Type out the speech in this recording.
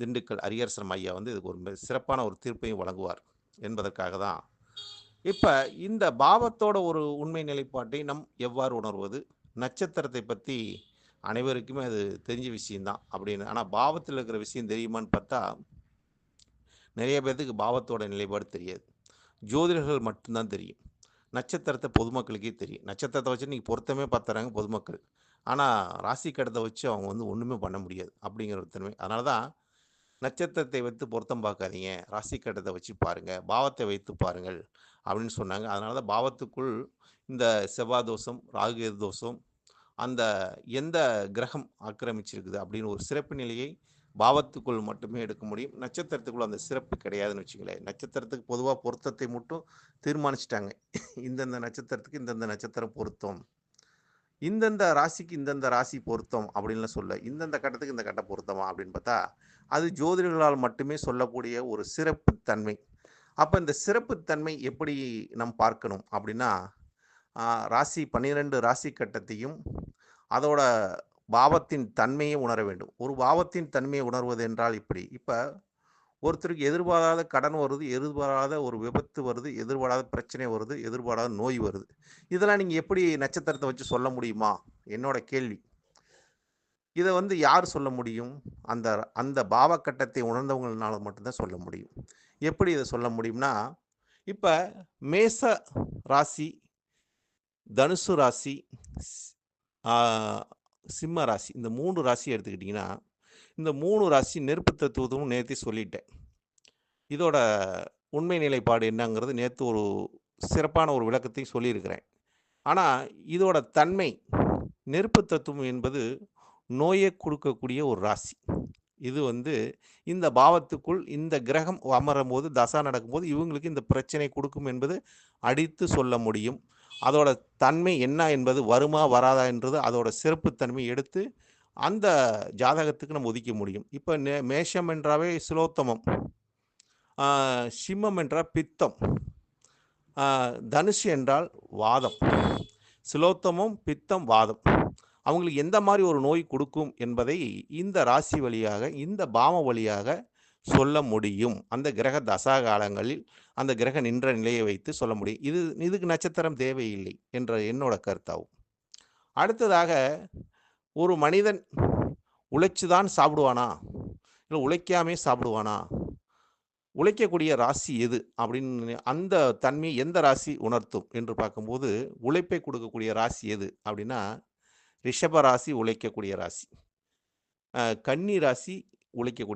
திண்டுக்கல் அரியரசன் ஐயா வந்து இதுக்கு ஒரு சிறப்பான ஒரு தீர்ப்பையும் வழங்குவார் என்பதற்காக தான். இப்போ இந்த பாவத்தோட ஒரு உண்மை நிலைப்பாட்டை நம் எவ்வாறு உணர்வது? நட்சத்திரத்தை பற்றி அனைவருக்குமே அது தெரிஞ்ச விஷயம்தான் அப்படின்னு. ஆனால் பாவத்தில் இருக்கிற விஷயம் தெரியுமான்னு பார்த்தா நிறைய பேர்த்துக்கு பாவத்தோட நிலைப்பாடு தெரியாது. ஜோதிடர்கள் மட்டும்தான் தெரியும். நட்சத்திரத்தை பொதுமக்களுக்கே தெரியும். நட்சத்திரத்தை வச்சு நீங்கள் பொருத்தமே பார்த்துறாங்க பொதுமக்கள். ஆனால் ராசி கடத்தை வச்சு அவங்க வந்து ஒன்றுமே பண்ண முடியாது அப்படிங்கிற ஒரு தன்மை அதனால தான் நட்சத்திரத்தை வைத்து பொருத்தம் பார்க்காதீங்க. ராசி கட்டத்தை வச்சு பாருங்கள் பாவத்தை வைத்து பாருங்கள் அப்படின்னு சொன்னாங்க. அதனால தான் பாவத்துக்குள் இந்த செவ்வாய் தோஷம் தோஷம் அந்த எந்த கிரகம் ஆக்கிரமிச்சிருக்குது அப்படின்னு ஒரு சிறப்பு நிலையை பாவத்துக்குள் மட்டுமே எடுக்க முடியும். நட்சத்திரத்துக்குள்ள அந்த சிறப்பு கிடையாதுன்னு வச்சுங்களேன் நட்சத்திரத்துக்கு பொதுவாக பொருத்தத்தை மட்டும் தீர்மானிச்சிட்டாங்க. இந்தந்த நட்சத்திரத்துக்கு இந்தந்த நட்சத்திரம் பொருத்தம். இந்தந்த ராசிக்கு இந்தந்த ராசி பொருத்தம் அப்படின்லாம் சொல்ல இந்தந்த கட்டத்துக்கு இந்த கட்ட பொருத்தமா அப்படின்னு பார்த்தா அது ஜோதிடர்களால் மட்டுமே சொல்லக்கூடிய ஒரு சிறப்பு தன்மை அப்போ இந்த சிறப்பு தன்மை எப்படி நம் பார்க்கணும் அப்படின்னா ராசி பன்னிரெண்டு ராசி கட்டத்தையும் அதோட பாவத்தின் தன்மையை உணர வேண்டும். ஒரு பாவத்தின் தன்மையை உணர்வது என்றால் இப்படி. இப்போ ஒருத்தருக்கு எதிர்பாராத கடன் வருது எதிர்பாராத ஒரு விபத்து வருது எதிர்பாராத பிரச்சனை வருது எதிர்பாராத நோய் வருது. இதெல்லாம் நீங்கள் எப்படி நட்சத்திரத்தை வச்சு சொல்ல முடியுமா? என்னோட கேள்வி. இதை வந்து யார் சொல்ல முடியும்? அந்த அந்த பாவக்கட்டத்தை உணர்ந்தவங்களால மட்டும்தான் சொல்ல முடியும். எப்படி இதை சொல்ல முடியும்னா இப்போ மேச ராசி தனுசு ராசி சிம்ம ராசி இந்த மூணு ராசி எடுத்துக்கிட்டிங்கன்னா இந்த மூணு ராசி நெருப்பு தத்துவத்தும் நேற்று சொல்லிட்டேன். இதோட உண்மை நிலைப்பாடு என்னங்கிறது நேற்று ஒரு சிறப்பான ஒரு விளக்கத்தையும் சொல்லியிருக்கிறேன். ஆனால் இதோட தன்மை நெருப்பு தத்துவம் என்பது நோயை கொடுக்கக்கூடிய ஒரு ராசி. இது வந்து இந்த பாவத்துக்குள் இந்த கிரகம் அமரும் போது தசா நடக்கும்போது இவங்களுக்கு இந்த பிரச்சனை கொடுக்கும் என்பது அடித்து சொல்ல முடியும். அதோட தன்மை என்ன என்பது வருமா வராதா என்றது அதோட சிறப்புத்தன்மை எடுத்து அந்த ஜாதகத்துக்கு நம்ம ஒதுக்க முடியும். இப்போ நே மேஷம் என்றாவே சிலோத்தமம். சிம்மம் என்றால் பித்தம். தனுஷ் என்றால் வாதம். சிலோத்தமம் பித்தம் வாதம். அவங்களுக்கு எந்த மாதிரி ஒரு நோய் கொடுக்கும் என்பதை இந்த ராசி வழியாக இந்த பாம வழியாக சொல்ல முடியும். அந்த கிரக தசா காலங்களில் அந்த கிரக நின்ற நிலையை வைத்து சொல்ல முடியும். இது இதுக்கு நட்சத்திரம் தேவையில்லை என்ற என்னோட கருத்தாகும். அடுத்ததாக ஒரு மனிதன் உழைச்சு தான் சாப்பிடுவானா? இல்லை உழைக்காமே சாப்பிடுவானா? உழைக்கக்கூடிய ராசி எது? அப்படின்னு அந்த தன்மையை எந்த ராசி உணர்த்தும் என்று பார்க்கும்போது உழைப்பை கொடுக்கக்கூடிய ராசி எது அப்படின்னா ரிஷப ராசி உழைக்கக்கூடிய ராசி. கன்னி ராசி உழைக்கக்கூடிய